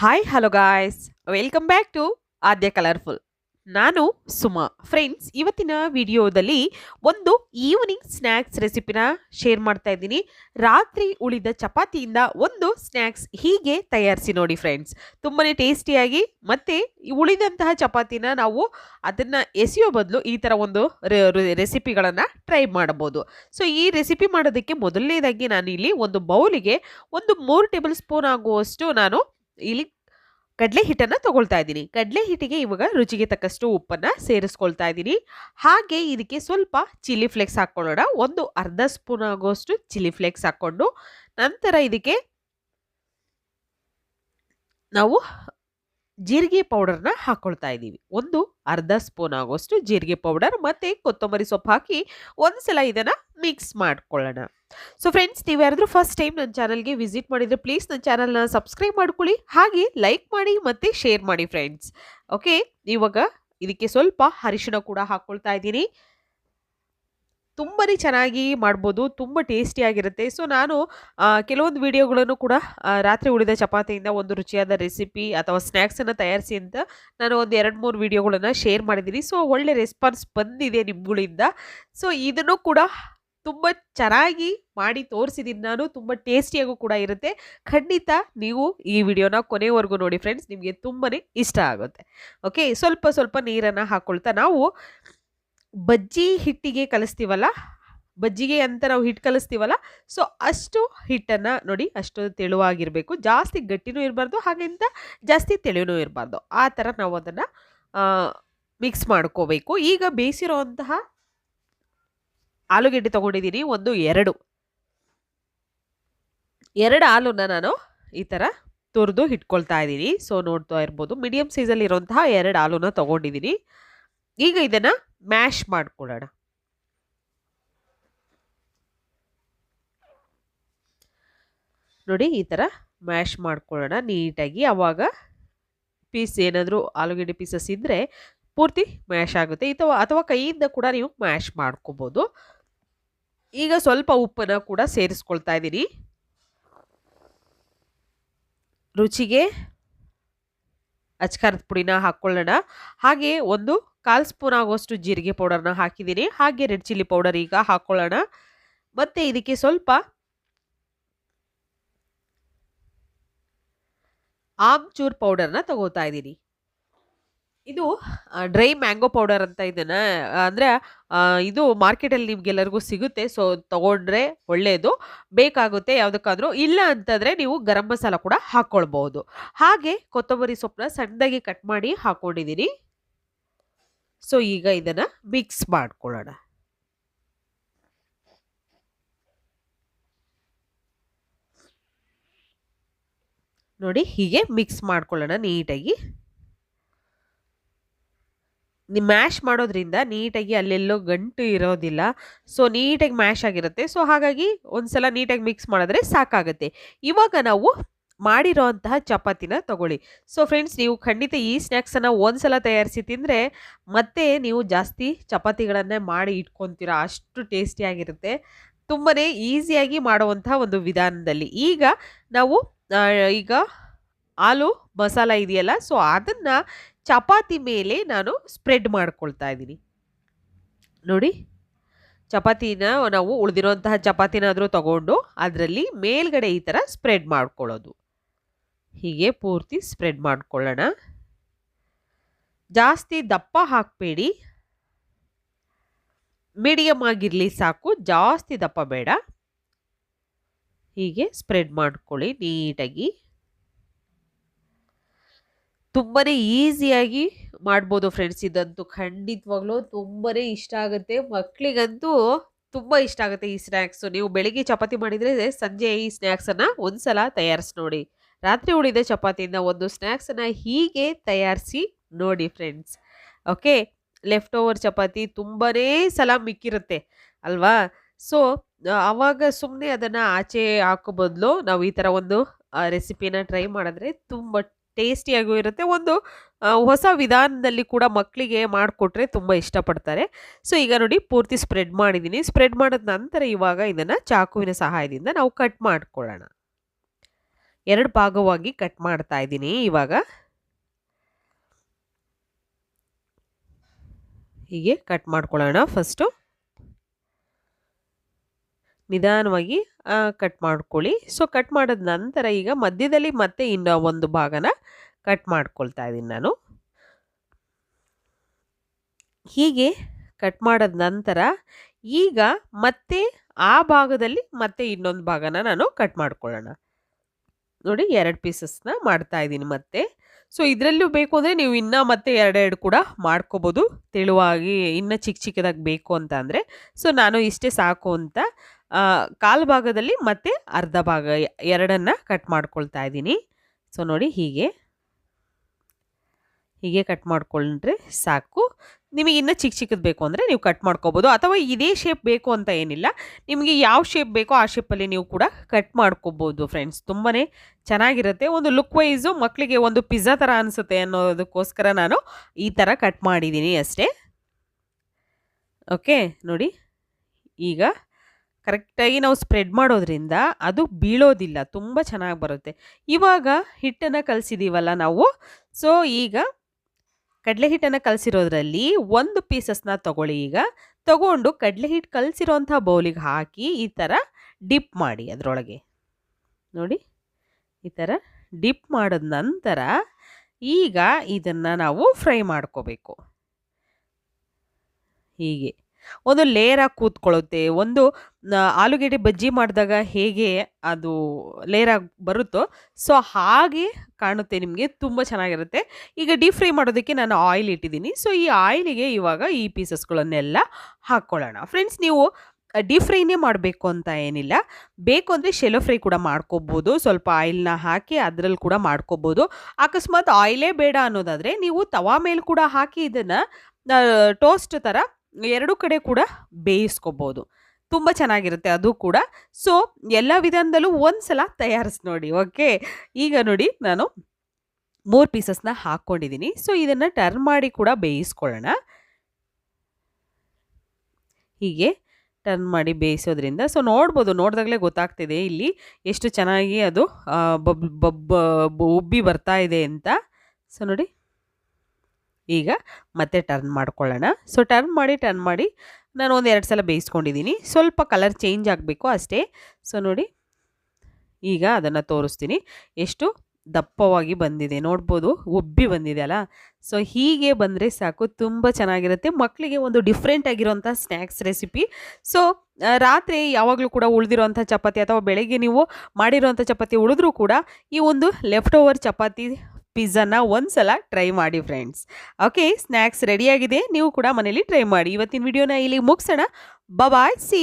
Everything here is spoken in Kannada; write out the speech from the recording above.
Hi hello guys welcome back to Aadya colourful ನಾನು ಸುಮಾ. ಫ್ರೆಂಡ್ಸ್ ಇವತ್ತಿನ ವಿಡಿಯೋದಲ್ಲಿ ಒಂದು ಈವ್ನಿಂಗ್ ಸ್ನ್ಯಾಕ್ಸ್ ರೆಸಿಪಿನ ಶೇರ್ ಮಾಡ್ತಾ ಇದ್ದೀನಿ. ರಾತ್ರಿ ಉಳಿದ ಚಪಾತಿಯಿಂದ ಒಂದು ಸ್ನ್ಯಾಕ್ಸ್ ಹೀಗೆ ತಯಾರಿಸಿ ನೋಡಿ ಫ್ರೆಂಡ್ಸ್ ತುಂಬಾ ಟೇಸ್ಟಿಯಾಗಿ ಮತ್ತು ಉಳಿದಂತಹ ಚಪಾತಿನ ನಾವು ಅದನ್ನು ಎಸೆಯೋ ಬದಲು ಈ ಥರ ಒಂದು ರೆಸಿಪಿಗಳನ್ನು ಟ್ರೈ ಮಾಡ್ಬೋದು. ಸೊ ಈ ರೆಸಿಪಿ ಮಾಡೋದಕ್ಕೆ ಮೊದಲನೇದಾಗಿ ಇಲ್ಲಿ ಒಂದು ಬೌಲಿಗೆ ಒಂದು ಮೂರು ಟೇಬಲ್ ಸ್ಪೂನ್ ಆಗುವಷ್ಟು ನಾನು ಇಲ್ಲಿ ಕಡಲೆ ಹಿಟ್ಟನ್ನು ತಗೊಳ್ತಾ ಇದ್ದೀನಿ. ಕಡಲೆ ಹಿಟ್ಟಿಗೆ ಇವಾಗ ರುಚಿಗೆ ತಕ್ಕಷ್ಟು ಉಪ್ಪನ್ನು ಸೇರಿಸ್ಕೊಳ್ತಾ ಇದ್ದೀನಿ. ಹಾಗೆ ಇದಕ್ಕೆ ಸ್ವಲ್ಪ ಚಿಲ್ಲಿ ಫ್ಲೇಕ್ಸ್ ಹಾಕ್ಕೊಳ್ಳೋಣ. ಒಂದು ಅರ್ಧ ಸ್ಪೂನ್ ಆಗುವಷ್ಟು ಚಿಲ್ಲಿ ಫ್ಲೇಕ್ಸ್ ಹಾಕ್ಕೊಂಡು ನಂತರ ಇದಕ್ಕೆ ನಾವು ಜೀರಿಗೆ ಪೌಡರ್ನ ಹಾಕ್ಕೊಳ್ತಾ ಇದ್ದೀವಿ. ಒಂದು ಅರ್ಧ ಸ್ಪೂನ್ ಆಗುವಷ್ಟು ಜೀರಿಗೆ ಪೌಡರ್ ಮತ್ತು ಕೊತ್ತಂಬರಿ ಸೊಪ್ಪು ಹಾಕಿ ಒಂದು ಸಲ ಇದನ್ನು ಮಿಕ್ಸ್ ಮಾಡ್ಕೊಳ್ಳೋಣ. ಸೊ ಫ್ರೆಂಡ್ಸ್ ನೀವು ಯಾರಾದರೂ ಫಸ್ಟ್ ಟೈಮ್ ನನ್ನ ಚಾನಲ್ಗೆ ವಿಸಿಟ್ ಮಾಡಿದರೆ ಪ್ಲೀಸ್ ನನ್ನ ಚಾನಲ್ನ ಸಬ್ಸ್ಕ್ರೈಬ್ ಮಾಡ್ಕೊಳ್ಳಿ. ಹಾಗೆ ಲೈಕ್ ಮಾಡಿ ಮತ್ತು ಶೇರ್ ಮಾಡಿ ಫ್ರೆಂಡ್ಸ್ ಓಕೆ ಇವಾಗ ಇದಕ್ಕೆ ಸ್ವಲ್ಪ ಅರಿಶಿಣ ಕೂಡ ಹಾಕ್ಕೊಳ್ತಾ ಇದ್ದೀನಿ. ತುಂಬಾ ಚೆನ್ನಾಗಿ ಮಾಡ್ಬೋದು, ತುಂಬ ಟೇಸ್ಟಿಯಾಗಿರುತ್ತೆ ಸೊ ನಾನು ಕೆಲವೊಂದು ವಿಡಿಯೋಗಳನ್ನು ಕೂಡ ರಾತ್ರಿ ಉಳಿದ ಚಪಾತಿಯಿಂದ ಒಂದು ರುಚಿಯಾದ ರೆಸಿಪಿ ಅಥವಾ ಸ್ನ್ಯಾಕ್ಸನ್ನು ತಯಾರಿಸಿ ಅಂತ ನಾನು ಒಂದು ಎರಡು ಮೂರು ವಿಡಿಯೋಗಳನ್ನು ಶೇರ್ ಮಾಡಿದ್ದೀನಿ. ಸೊ ಒಳ್ಳೆ ರೆಸ್ಪಾನ್ಸ್ ಬಂದಿದೆ ನಿಮ್ಗಳಿಂದ. ಸೊ ಇದನ್ನು ಕೂಡ ತುಂಬ ಚೆನ್ನಾಗಿ ಮಾಡಿ ತೋರಿಸಿದ್ದೀನಿ ನಾನು, ತುಂಬ ಟೇಸ್ಟಿಯಾಗೂ ಕೂಡ ಇರುತ್ತೆ. ಖಂಡಿತ ನೀವು ಈ ವಿಡಿಯೋನ ಕೊನೆವರೆಗೂ ನೋಡಿ ಫ್ರೆಂಡ್ಸ್ ನಿಮಗೆ ತುಂಬಾ ಇಷ್ಟ ಆಗುತ್ತೆ. ಓಕೆ ಸ್ವಲ್ಪ ಸ್ವಲ್ಪ ನೀರನ್ನು ಹಾಕ್ಕೊಳ್ತಾ ನಾವು ಬಜ್ಜಿ ಹಿಟ್ಟಿಗೆ ಕಲಿಸ್ತೀವಲ್ಲ, ಬಜ್ಜಿಗೆ ಅಂತ ನಾವು ಹಿಟ್ಟು ಕಲಿಸ್ತೀವಲ್ಲ ಸೊ ಅಷ್ಟು ಹಿಟ್ಟನ್ನು ನೋಡಿ ಅಷ್ಟು ತೆಳುವಾಗಿರಬೇಕು. ಜಾಸ್ತಿ ಗಟ್ಟಿನೂ ಇರಬಾರ್ದು ಹಾಗೆಂತ ಜಾಸ್ತಿ ತೆಳುವೂ ಇರಬಾರ್ದು. ಆ ಥರ ನಾವು ಅದನ್ನು ಮಿಕ್ಸ್ ಮಾಡ್ಕೋಬೇಕು. ಈಗ ಬೇಯಿಸಿರೋಂತಹ ಆಲೂಗೆಡ್ಡೆ ತೊಗೊಂಡಿದ್ದೀನಿ ಒಂದು ಎರಡು. ಎರಡು ಆಲೂನ ನಾನು ಈ ಥರ ತುರಿದು ಇಟ್ಕೊಳ್ತಾ ಇದ್ದೀನಿ ಸೊ ನೋಡ್ತಾ ಇರ್ಬೋದು ಮೀಡಿಯಮ್ ಸೈಜಲ್ಲಿ ಇರೋಂತಹ ಎರಡು ಆಲೂನ ತೊಗೊಂಡಿದ್ದೀನಿ ಈಗ ಇದನ್ನು ಮ್ಯಾಶ್ ಮಾಡ್ಕೊಳ್ಳೋಣ. ನೋಡಿ, ಈ ಥರ ಮ್ಯಾಶ್ ಮಾಡ್ಕೊಳ್ಳೋಣ ನೀಟಾಗಿ. ಆವಾಗ ಪೀಸ್ ಏನಾದರೂ ಆಲೂಗಡ್ಡೆ ಪೀಸಸ್ ಇದ್ದರೆ ಪೂರ್ತಿ ಮ್ಯಾಶ್ ಆಗುತ್ತೆ. ಅಥವಾ ಅಥವಾ ಕೈಯಿಂದ ಕೂಡ ನೀವು ಮ್ಯಾಶ್ ಮಾಡ್ಕೋಬೋದು. ಈಗ ಸ್ವಲ್ಪ ಉಪ್ಪನ್ನು ಕೂಡ ಸೇರಿಸ್ಕೊಳ್ತಾ ಇದ್ದೀನಿ. ರುಚಿಗೆ ಅಚ್ಕಾರದ ಪುಡಿನ ಹಾಕ್ಕೊಳ್ಳೋಣ ಹಾಗೆ ಒಂದು ಕಾಲು ಸ್ಪೂನ್ ಆಗುವಷ್ಟು ಜೀರಿಗೆ ಪೌಡರ್ನ ಹಾಕಿದ್ದೀನಿ. ಹಾಗೆ ರೆಡ್ ಚಿಲ್ಲಿ ಪೌಡರ್ ಈಗ ಹಾಕ್ಕೊಳ್ಳೋಣ ಮತ್ತು ಇದಕ್ಕೆ ಸ್ವಲ್ಪ ಆಮ್ಚೂರ್ ಪೌಡರ್ನ ತಗೋತಾ ಇದ್ದೀನಿ. ಇದು ಡ್ರೈ ಮ್ಯಾಂಗೋ ಪೌಡರ್ ಅಂತ ಇದನ್ನ, ಅಂದರೆ ಇದು ಮಾರ್ಕೆಟಲ್ಲಿ ನಿಮ್ಗೆಲ್ಲರಿಗೂ ಸಿಗುತ್ತೆ, ಸೊ ತಗೊಂಡ್ರೆ ಒಳ್ಳೆಯದು ಬೇಕಾಗುತ್ತೆ ಯಾವುದಕ್ಕಾದರೂ, ಇಲ್ಲ ಅಂತಂದರೆ ನೀವು ಗರಂ ಮಸಾಲ ಕೂಡ ಹಾಕ್ಕೊಳ್ಬೋದು ಹಾಗೆ ಕೊತ್ತಂಬರಿ ಸೊಪ್ಪನ್ನ ಸಣ್ಣದಾಗಿ ಕಟ್ ಮಾಡಿ ಹಾಕ್ಕೊಂಡಿದ್ದೀನಿ ಸೊ, ಈಗ ಇದನ್ನು ಮಿಕ್ಸ್ ಮಾಡ್ಕೊಳ್ಳೋಣ. ನೋಡಿ, ಹೀಗೆ ಮಿಕ್ಸ್ ಮಾಡ್ಕೊಳ್ಳೋಣ ನೀಟಾಗಿ. ಮ್ಯಾಶ್ ಮಾಡೋದ್ರಿಂದ ನೀಟಾಗಿ ಅಲ್ಲೆಲ್ಲೋ ಗಂಟು ಇರೋದಿಲ್ಲ. ಸೊ ನೀಟಾಗಿ ಮ್ಯಾಶ್ ಆಗಿರುತ್ತೆ. ಸೊ ಹಾಗಾಗಿ ಒಂದ್ಸಲ ನೀಟಾಗಿ ಮಿಕ್ಸ್ ಮಾಡಿದ್ರೆ ಸಾಕಾಗುತ್ತೆ. ಇವಾಗ ನಾವು ಮಾಡಿರೋ ಅಂತಹ ಚಪಾತಿನ ತಗೊಳ್ಳಿ. ಸೊ ಫ್ರೆಂಡ್ಸ್ ನೀವು ಖಂಡಿತ ಈ ಸ್ನ್ಯಾಕ್ಸನ್ನು ಒಂದ್ಸಲ ತಯಾರಿಸಿ ತಿಂದರೆ ಮತ್ತೆ ನೀವು ಜಾಸ್ತಿ ಚಪಾತಿಗಳನ್ನೇ ಮಾಡಿ ಇಟ್ಕೊತೀರಾ. ಅಷ್ಟು ಟೇಸ್ಟಿಯಾಗಿರುತ್ತೆ ತುಂಬಾ ಈಸಿಯಾಗಿ ಮಾಡುವಂತಹ ಒಂದು ವಿಧಾನದಲ್ಲಿ. ಈಗ ನಾವು ಈಗ ಆಲೂ ಮಸಾಲ ಇದೆಯಲ್ಲ ಸೊ ಅದನ್ನು ಚಪಾತಿ ಮೇಲೆ ನಾನು ಸ್ಪ್ರೆಡ್ ಮಾಡ್ಕೊಳ್ತಾ ಇದ್ದೀನಿ. ನೋಡಿ, ಚಪಾತಿನ ನಾವು ಉಳಿದಿರೋಂತಹ ಚಪಾತಿನಾದರೂ ತಗೊಂಡು ಅದರಲ್ಲಿ ಮೇಲ್ಗಡೆ ಈ ಥರ ಸ್ಪ್ರೆಡ್ ಮಾಡ್ಕೊಳ್ಳೋದು. ಹೀಗೆ ಪೂರ್ತಿ ಸ್ಪ್ರೆಡ್ ಮಾಡ್ಕೊಳ್ಳೋಣ. ಜಾಸ್ತಿ ದಪ್ಪ ಹಾಕಬೇಡಿ. ಮೀಡಿಯಮ್ ಆಗಿರಲಿ ಸಾಕು, ಜಾಸ್ತಿ ದಪ್ಪ ಬೇಡ. ಹೀಗೆ ಸ್ಪ್ರೆಡ್ ಮಾಡ್ಕೊಳ್ಳಿ ನೀಟಾಗಿ. ತುಂಬಾ ಈಸಿಯಾಗಿ ಮಾಡ್ಬೋದು ಫ್ರೆಂಡ್ಸ್ ಇದಂತೂ. ಖಂಡಿತವಾಗ್ಲೂ ತುಂಬಾ ಇಷ್ಟ ಆಗುತ್ತೆ. ಮಕ್ಕಳಿಗಂತೂ ತುಂಬ ಇಷ್ಟ ಆಗುತ್ತೆ ಈ ಸ್ನ್ಯಾಕ್ಸು ನೀವು ಬೆಳಿಗ್ಗೆ ಚಪಾತಿ ಮಾಡಿದರೆ ಸಂಜೆ ಈ ಸ್ನ್ಯಾಕ್ಸನ್ನು ಒಂದ್ಸಲ ತಯಾರಿಸಿ ನೋಡಿ. ರಾತ್ರಿ ಉಳಿದ ಚಪಾತಿಯಿಂದ ಒಂದು ಸ್ನ್ಯಾಕ್ಸನ್ನು ಹೀಗೆ ತಯಾರಿಸಿ ನೋಡಿ friends. Okay? Left over chapati ತುಂಬಾ ಸಲ ಮಿಕ್ಕಿರುತ್ತೆ, ಅಲ್ವಾ? ಸೊ, ಆವಾಗ ಸುಮ್ಮನೆ ಅದನ್ನು ಆಚೆ ಹಾಕೋ ಬದಲು ನಾವು ಈ ಥರ ಒಂದು ರೆಸಿಪಿನ ಟ್ರೈ ಮಾಡಿದ್ರೆ ತುಂಬ ಟೇಸ್ಟಿಯಾಗೂ ಇರುತ್ತೆ. ಒಂದು ಹೊಸ ವಿಧಾನದಲ್ಲಿ ಕೂಡ ಮಕ್ಕಳಿಗೆ ಮಾಡಿಕೊಟ್ರೆ ತುಂಬ ಇಷ್ಟಪಡ್ತಾರೆ. ಸೊ, ಈಗ ನೋಡಿ ಪೂರ್ತಿ ಸ್ಪ್ರೆಡ್ ಮಾಡಿದ್ದೀನಿ ಸ್ಪ್ರೆಡ್ ಮಾಡಿದ ನಂತರ ಇವಾಗ ಇದನ್ನು ಚಾಕುವಿನ ಸಹಾಯದಿಂದ ನಾವು ಕಟ್ ಮಾಡಿಕೊಳ್ಳೋಣ. ಎರಡು ಭಾಗವಾಗಿ ಕಟ್ ಮಾಡ್ತಾ ಇದ್ದೀನಿ ಇವಾಗ. ಹೀಗೆ ಕಟ್ ಮಾಡ್ಕೊಳ್ಳೋಣ ಫಸ್ಟು. ನಿಧಾನವಾಗಿ ಕಟ್ ಮಾಡ್ಕೊಳ್ಳಿ. ಸೊ ಕಟ್ ಮಾಡಿದ ನಂತರ ಈಗ ಮಧ್ಯದಲ್ಲಿ ಮತ್ತೆ ಇನ್ನು ಒಂದು ಭಾಗನ ಕಟ್ ಮಾಡ್ಕೊಳ್ತಾ ಇದ್ದೀನಿ ನಾನು. ಹೀಗೆ ಕಟ್ ಮಾಡಿದ ನಂತರ ಈಗ ಮತ್ತೆ ಆ ಭಾಗದಲ್ಲಿ ಮತ್ತೆ ಇನ್ನೊಂದು ಭಾಗನ ನಾನು ಕಟ್ ಮಾಡ್ಕೊಳ್ಳೋಣ. ನೋಡಿ, ಎರಡು ಪೀಸಸ್ನ ಮಾಡ್ತಾ ಇದ್ದೀನಿ ಮತ್ತೆ. ಸೊ ಇದರಲ್ಲೂ ಬೇಕು ಅಂದರೆ ನೀವು ಇನ್ನೂ ಮತ್ತೆ ಎರಡೆರಡು ಕೂಡ ಮಾಡ್ಕೋಬೋದು. ತೆಳುವಾಗಿ ಇನ್ನೂ ಚಿಕ್ಕ ಚಿಕ್ಕದಾಗಿ ಬೇಕು ಅಂತ ಅಂದರೆ. ಸೊ ನಾನು ಇಷ್ಟೇ ಸಾಕು ಅಂತ ಕಾಲು ಭಾಗದಲ್ಲಿ ಮತ್ತೆ ಅರ್ಧ ಭಾಗ ಎರಡನ್ನು ಕಟ್ ಮಾಡ್ಕೊಳ್ತಾ ಇದ್ದೀನಿ. ಸೊ ನೋಡಿ ಹೀಗೆ. ಹೀಗೆ ಕಟ್ ಮಾಡ್ಕೊಂಡ್ರೆ ಸಾಕು. ನಿಮಗೆ ಇನ್ನೂ ಚಿಕ್ಕ ಚಿಕ್ಕದು ಬೇಕು ಅಂದರೆ ನೀವು ಕಟ್ ಮಾಡ್ಕೋಬೋದು. ಅಥವಾ ಇದೇ ಶೇಪ್ ಬೇಕು ಅಂತ ಏನಿಲ್ಲ. ನಿಮಗೆ ಯಾವ ಶೇಪ್ ಬೇಕೋ ಆ ಶೇಪಲ್ಲಿ ನೀವು ಕೂಡ ಕಟ್ ಮಾಡ್ಕೋಬೋದು ಫ್ರೆಂಡ್ಸ್ ತುಂಬಾ ಚೆನ್ನಾಗಿರುತ್ತೆ. ಒಂದು ಲುಕ್ ವೈಸು ಮಕ್ಕಳಿಗೆ ಒಂದು ಪಿಜ್ಜಾ ಥರ ಅನಿಸುತ್ತೆ ಅನ್ನೋದಕ್ಕೋಸ್ಕರ ನಾನು ಈ ಥರ ಕಟ್ ಮಾಡಿದ್ದೀನಿ ಅಷ್ಟೇ. ಓಕೆ ನೋಡಿ. ಈಗ ಕರೆಕ್ಟಾಗಿ ನಾವು ಸ್ಪ್ರೆಡ್ ಮಾಡೋದ್ರಿಂದ ಅದು ಬೀಳೋದಿಲ್ಲ, ತುಂಬ ಚೆನ್ನಾಗಿ ಬರುತ್ತೆ. ಇವಾಗ ಹಿಟ್ಟನ್ನು ಕಲಿಸಿದ್ದೀವಲ್ಲ ನಾವು, ಸೊ ಈಗ ಕಡಲೆ ಹಿಟ್ಟನ್ನು ಕಲಸಿರೋದ್ರಲ್ಲಿ ಒಂದು ಪೀಸಸ್ನ ತಗೊಳ್ಳಿ ಈಗ. ತಗೊಂಡು ಕಡಲೆ ಹಿಟ್ಟು ಕಲಸಿರೋಂಥ ಬೌಲಿಗೆ ಹಾಕಿ ಈ ಥರ ಡಿಪ್ ಮಾಡಿ ಅದರೊಳಗೆ. ನೋಡಿ, ಈ ಥರ ಡಿಪ್ ಮಾಡಿದ ನಂತರ ಈಗ ಇದನ್ನು ನಾವು ಫ್ರೈ ಮಾಡ್ಕೋಬೇಕು. ಹೀಗೆ. ಒಂದು ಲೇಯರಾಗಿ ಕೂತ್ಕೊಳ್ಳುತ್ತೆ. ಒಂದು ಆಲೂಗೆಡ್ಡೆ ಬಜ್ಜಿ ಮಾಡಿದಾಗ ಹೇಗೆ ಅದು ಲೇಯರಾಗಿ ಬರುತ್ತೋ, ಸೊ ಹಾಗೆ ಕಾಣುತ್ತೆ ನಿಮಗೆ, ತುಂಬ ಚೆನ್ನಾಗಿರುತ್ತೆ. ಈಗ ಡೀಪ್ ಫ್ರೈ ಮಾಡೋದಕ್ಕೆ ನಾನು ಆಯಿಲ್ ಇಟ್ಟಿದ್ದೀನಿ. ಸೊ ಈ ಆಯಿಲಿಗೆ ಇವಾಗ ಈ ಪೀಸಸ್ಗಳನ್ನೆಲ್ಲ ಹಾಕ್ಕೊಳ್ಳೋಣ. ಫ್ರೆಂಡ್ಸ್ ನೀವು ಡೀಪ್ ಫ್ರೈನೇ ಮಾಡಬೇಕು ಅಂತ ಏನಿಲ್ಲ. ಬೇಕು ಅಂದರೆ ಶೆಲೋ ಫ್ರೈ ಕೂಡ ಮಾಡ್ಕೋಬೋದು. ಸ್ವಲ್ಪ ಆಯಿಲ್ನ ಹಾಕಿ ಅದರಲ್ಲಿ ಕೂಡ ಮಾಡ್ಕೋಬೋದು. ಅಕಸ್ಮಾತ್ ಆಯಿಲೇ ಬೇಡ ಅನ್ನೋದಾದರೆ ನೀವು ತವಾ ಮೇಲೆ ಕೂಡ ಹಾಕಿ ಇದನ್ನು ಟೋಸ್ಟ್ ಥರ ಎರಡು ಕಡೆ ಕೂಡ ಬೇಯಿಸ್ಕೋಬೋದು. ತುಂಬ ಚೆನ್ನಾಗಿರುತ್ತೆ ಅದು ಕೂಡ. ಸೊ ಎಲ್ಲ ವಿಧಾನದಲ್ಲೂ ಒಂದು ಸಲ ತಯಾರಿಸಿ ನೋಡಿ ಓಕೆ ಈಗ ನೋಡಿ, ನಾನು ಮೂರು ಪೀಸಸ್ನ ಹಾಕ್ಕೊಂಡಿದ್ದೀನಿ ಸೊ ಇದನ್ನು ಟರ್ನ್ ಮಾಡಿ ಕೂಡ ಬೇಯಿಸ್ಕೊಳ್ಳೋಣ. ಹೀಗೆ ಟರ್ನ್ ಮಾಡಿ ಬೇಯಿಸೋದ್ರಿಂದ ಸೊ ನೋಡ್ಬೋದು, ನೋಡಿದಾಗಲೇ ಗೊತ್ತಾಗ್ತಿದೆ ಇಲ್ಲಿ ಎಷ್ಟು ಚೆನ್ನಾಗಿ ಅದು ಬಬ್ ಬಬ್ ಉಬ್ಬಿ ಬರ್ತಾ ಇದೆ ಅಂತ. ಸೊ ನೋಡಿ. ಈಗ ಮತ್ತೆ ಟರ್ನ್ ಮಾಡ್ಕೊಳ್ಳೋಣ. ಸೊ ಟರ್ನ್ ಮಾಡಿ ಟರ್ನ್ ಮಾಡಿ ನಾನು ಒಂದು ಎರಡು ಸಲ ಬೇಯಿಸ್ಕೊಂಡಿದ್ದೀನಿ. ಸ್ವಲ್ಪ ಕಲರ್ ಚೇಂಜ್ ಆಗಬೇಕು ಅಷ್ಟೇ. ಸೊ ನೋಡಿ ಈಗ ಅದನ್ನು ತೋರಿಸ್ತೀನಿ. ಎಷ್ಟು ದಪ್ಪವಾಗಿ ಬಂದಿದೆ. ನೋಡ್ಬೋದು, ಉಬ್ಬಿ ಬಂದಿದೆ ಅಲ್ಲ? ಸೊ ಹೀಗೆ ಬಂದರೆ ಸಾಕು, ತುಂಬ ಚೆನ್ನಾಗಿರುತ್ತೆ. ಮಕ್ಕಳಿಗೆ ಒಂದು ಡಿಫ್ರೆಂಟ್ ಆಗಿರೋಂಥ ಸ್ನ್ಯಾಕ್ಸ್ ರೆಸಿಪಿ ಸೊ ರಾತ್ರಿ ಯಾವಾಗಲೂ ಕೂಡ ಉಳಿದಿರೋಂಥ ಚಪಾತಿ ಅಥವಾ ಬೆಳಗ್ಗೆ ನೀವು ಮಾಡಿರೋಂಥ ಚಪಾತಿ ಉಳಿದ್ರೂ ಕೂಡ ಈ ಒಂದು ಲೆಫ್ಟ್ ಓವರ್ ಚಪಾತಿ ಪಿಜ್ಜಾನ ಒಂದು ಸಲ ಟ್ರೈ ಮಾಡಿ ಫ್ರೆಂಡ್ಸ್ ಓಕೆ ಸ್ನ್ಯಾಕ್ಸ್ ರೆಡಿಯಾಗಿದೆ ನೀವು ಕೂಡ ಮನೇಲಿ ಟ್ರೈ ಮಾಡಿ. ಇವತ್ತಿನ ವಿಡಿಯೋನ ಇಲ್ಲಿ ಮುಗಿಸೋಣ. Bye see